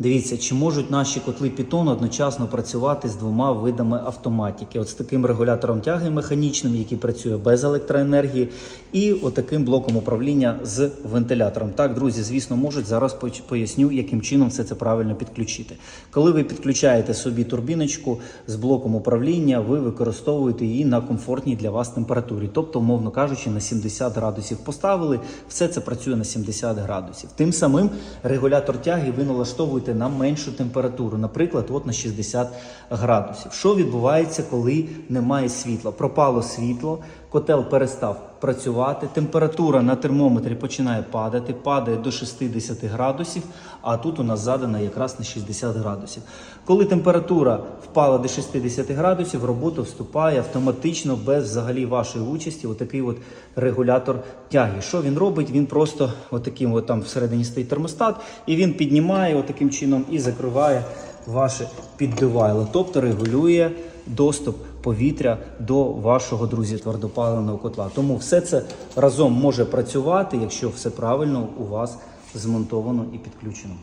Дивіться, чи можуть наші котли Python одночасно працювати з двома видами автоматики? От з таким регулятором тяги механічним, який працює без електроенергії, і отаким блоком управління з вентилятором. Так, друзі, звісно, можуть. Зараз поясню, яким чином все це правильно підключити. Коли ви підключаєте собі турбіночку з блоком управління, ви використовуєте її на комфортній для вас температурі, тобто, умовно кажучи, на 70 градусів поставили, все це працює на 70 градусів. Тим самим регулятор тяги ви налаштовуєте на меншу температуру, наприклад, от на 60 градусів. Що відбувається, коли немає світла? Пропало світло, котел перестав працювати, температура на термометрі починає падати, падає до 60 градусів, а тут у нас задана якраз на 60 градусів. Коли температура впала до 60 градусів, в роботу вступає автоматично без взагалі вашої участі. Отакий от регулятор тяги. Що він робить? Він просто отаким от там всередині стоїть термостат, і він піднімає отаким чином і закриває ваше піддувайло, тобто регулює доступ повітря до вашого друзі твердопаливного котла. Тому все це разом може працювати, якщо все правильно у вас змонтовано і підключено.